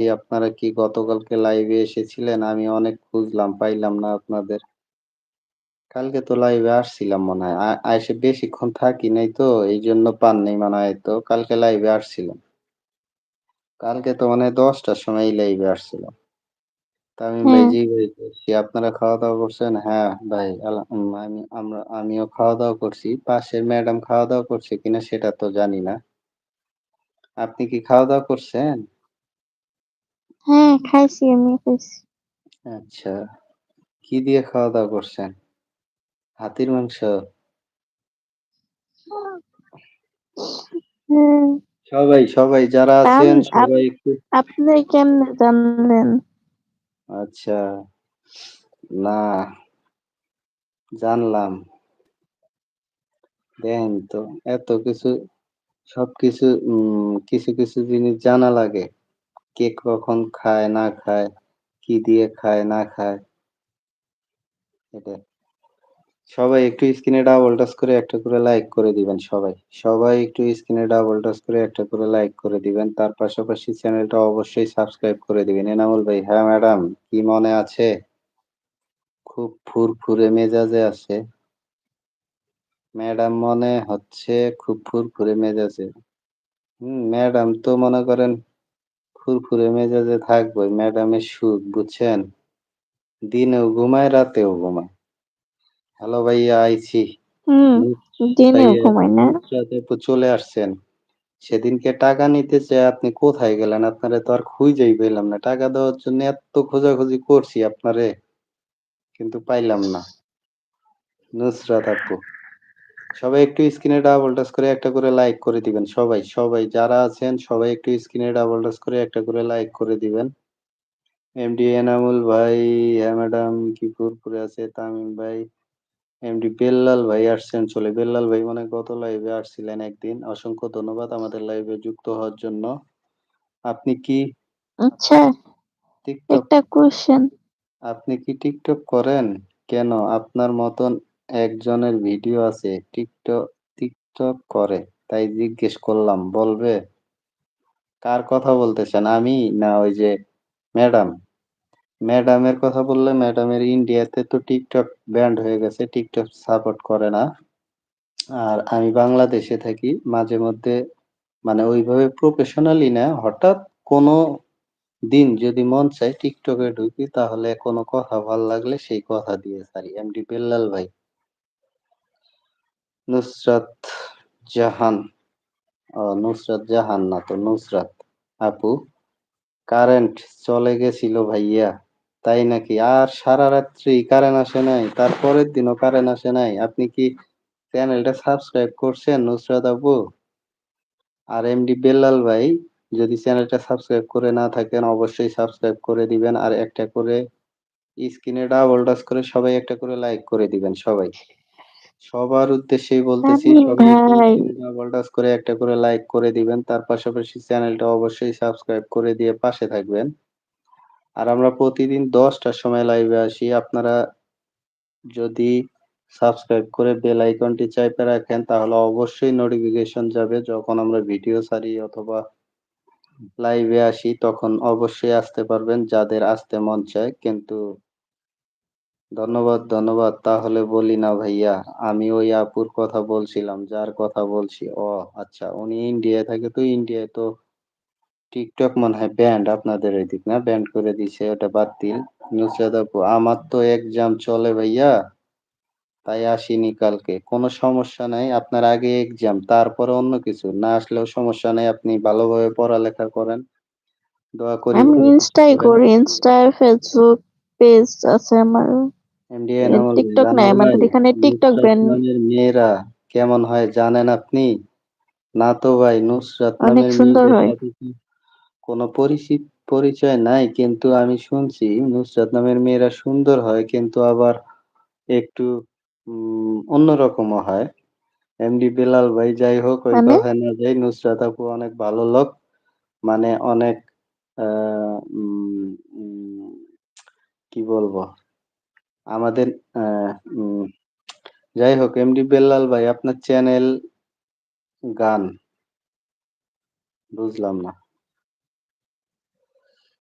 এই আপনারা কি গতকালকে লাইভে এসেছিলেন? আমি অনেক খুঁজলাম, পাইলাম না আপনাদের। কালকে তো লাইভে আসছিলাম মনে হয়। আইসে বেশিক্ষণ থাকি নাই তো, এইজন্য পান নাই মনে হয় তো। কালকে লাইভে আসছিলাম। কালকে তো মানে দশটার সময় লাইভে আসছিলাম। ভাই আপনারা খাওয়া-দাওয়া করছেন? হ্যাঁ ভাই, আমি আমরা আমিও খাওয়া-দাওয়া করছি। পাশের ম্যাডাম খাওয়া-দাওয়া করছে কিনা সেটা তো জানি না। আপনি কি খাওয়া-দাওয়া করছেন? হ্যাঁ, খাইছি, আমিও খাইছি। আচ্ছা। কি দিয়ে খাওয়া-দাওয়া করছেন? হাতির মাংস? হুম। সবাই, সবাই যারা আছেন আপ সবাই একটু আপনি কেমনে জানলেন? আচ্ছা। না। জানলাম। দেখেন তো এত কিছু সবকিছু উম কিছু, কিছু জিনিস জানা লাগে। কে কখন খায় না খায়, কি দিয়ে খায় না খায়। এটাই। সবাই একটু স্ক্রিনে ডাবল টাচ করে একটা করে লাইক করে দিবেন সবাই। সবাই একটু স্ক্রিনে ডাবল টাচ করে একটা করে লাইক করে দিবেন। তার পাশাপাশি চ্যানেলটা অবশ্যই সাবস্ক্রাইব করে দিবেন। এনামুল ভাই, হ্যাঁ ম্যাডাম, কি মনে আছে? খুব ফুরফুরে মেজাজে আছে। ম্যাডাম মনে হচ্ছে খুব ফুরফুরে মেজাজে। হুম, ম্যাডাম তো মনে করেন ফুরফুরে মেজাজে থাকবই। ম্যাডামের সুখ বুঝছেন? দিনেও ঘুমায়, রাতেও ঘুমায়। হ্যালো ভাইয়া আইছি। দিনেও ঘুমায় না? চলে আসছেন। সেদিনকে টাকা নিতে চাই আপনি কোথায় গেলেন? আপনারে তো আর খুঁজেই পেলাম না। টাকা দেওয়ার জন্য এত খোঁজাখুঁজি করছি আপনারে। কিন্তু পাইলাম না। নুসরাত আপু। সবাই একটু স্ক্রিনে ডাবল টাচ করে একটা করে লাইক করে দিবেন সবাই, সবাই যারা আছেন সবাই একটু স্ক্রিনে ডাবল টাচ করে একটা করে লাইক করে দিবেন। এমডি এনামুল ভাই, হ্যাঁ ম্যাডাম কি ফুরফুরে আছে তামিম ভাই, এমডি বেল্লাল ভাই আসছেন চলে। বেল্লাল ভাই মনে হয় গত লাইভে আসছিলেন একদিন। অসংখ্য ধন্যবাদ আমাদের লাইভে যুক্ত হওয়ার জন্য। আপনি কি আচ্ছা, একটা কোয়েশ্চেন। আপনি কি টিকটক করেন? কেন? আপনার মতন একজনের ভিডিও আছে টিকটক টিকটক করে। তাই জিজ্ঞেস করলাম, বলবে? কার কথা বলতেছেন? আমি না ওই যে ম্যাডাম? ম্যাডামের কথা বললে ম্যাডামের ইন্ডিয়াতে তো টিকটক ব্যান্ড হয়ে গেছে। টিকটক সাপোর্ট করে না। আর আমি বাংলাদেশে থাকি। মাঝে মধ্যে মানে ওইভাবে প্রফেশনালি না, হঠাৎ কোনো দিন যদি মন চায় টিকটকে ঢুকি তাহলে কোনো কথা ভালো লাগলে সেই কথা দিয়ে ছাড়ি। এমডি বেল্লাল ভাই। নুসরাত জাহান। নুসরাত জাহান না তো, নুসরাত আপু। কারেন্ট চলে গেছিল ভাইয়া। তাই নাকি? আর সারারাত্রি কারেন্ট আসে নাই? তারপরের দিনও কারেন্ট আসে নাই? আপনি কি চ্যানেলটা সাবস্ক্রাইব করছেন, নুসরাত আপু? আর এমডি বেল্লাল ভাই, যদি চ্যানেলটা সাবস্ক্রাইব করে না থাকেন, অবশ্যই সাবস্ক্রাইব করে দিবেন। আর একটা করে স্ক্রিনে ডাবল টাচ করে সবাই একটা করে লাইক করে দিবেন সবাই। সবার উদ্দেশ্যেই বলতেছি তামিম সবাই ভাই। ডাবল টাচ করে একটা করে লাইক করে দিবেন। তার পাশাপাশি চ্যানেলটা অবশ্যই সাবস্ক্রাইব করে দিয়ে পাশে থাকবেন। আর আমরা প্রতিদিন ১০ টার সময় লাইভে আসি। আপনারা যদি সাবস্ক্রাইব করে বেল আইকনটি চাইপে রাখেন তাহলে অবশ্যই নোটিফিকেশন যাবে যখন আমরা ভিডিও ছাড়ি অথবা লাইভে আসি তখন অবশ্যই আসতে পারবেন যাদের আসতে মন চায়। কিন্তু ধন্যবাদ, ধন্যবাদ। তাহলে বলি না ভাইয়া। আমি ওই আপুর কথা বলছিলাম, যার কথা বলছি। ও আচ্ছা উনি ইন্ডিয়ায় থাকে তো ইন্ডিয়ায় তো টিকটক মনে হয় ব্যান্ড আপনাদের ওইদিক না? ব্যান্ড করে দিছে ওটা বাতিল। নুসরাত আপু, আমার তো এক্সাম চলে ভাইয়া। তাই আসিনি কালকে। কোনো সমস্যা নাই। আপনার আগে এক্সাম তারপরে অন্য কিছু। না আসলেও সমস্যা নাই। আপনি ভালোভাবে পড়ালেখা করেন। দোয়া করি আমি ইনস্টায় করি। ইনস্টায় ফেসবুক পেজ আছে আমার। টিকটক নাই আমাদের এখানে টিকটক নামের মেয়েরা কেমন হয় জানেন আপনি? না তো ভাই, নুসরাত অনেক সুন্দর হয়। কোনো পরিচিত পরিচয় নাই কিন্তু আমি শুনছি নুসরাত নামের মেয়েরা সুন্দর হয় কিন্তু আবার একটু উম অন্যরকমও হয়। এমডি বেলাল ভাই যাই হোক ওই মানে? কথায় না যাই নুসরাত আপু অনেক ভালো লোক। মানে অনেক কি বলব? আমাদের যাই হোক এমডি বেল্লাল ভাই আপনার চ্যানেল গান। বুঝলাম না।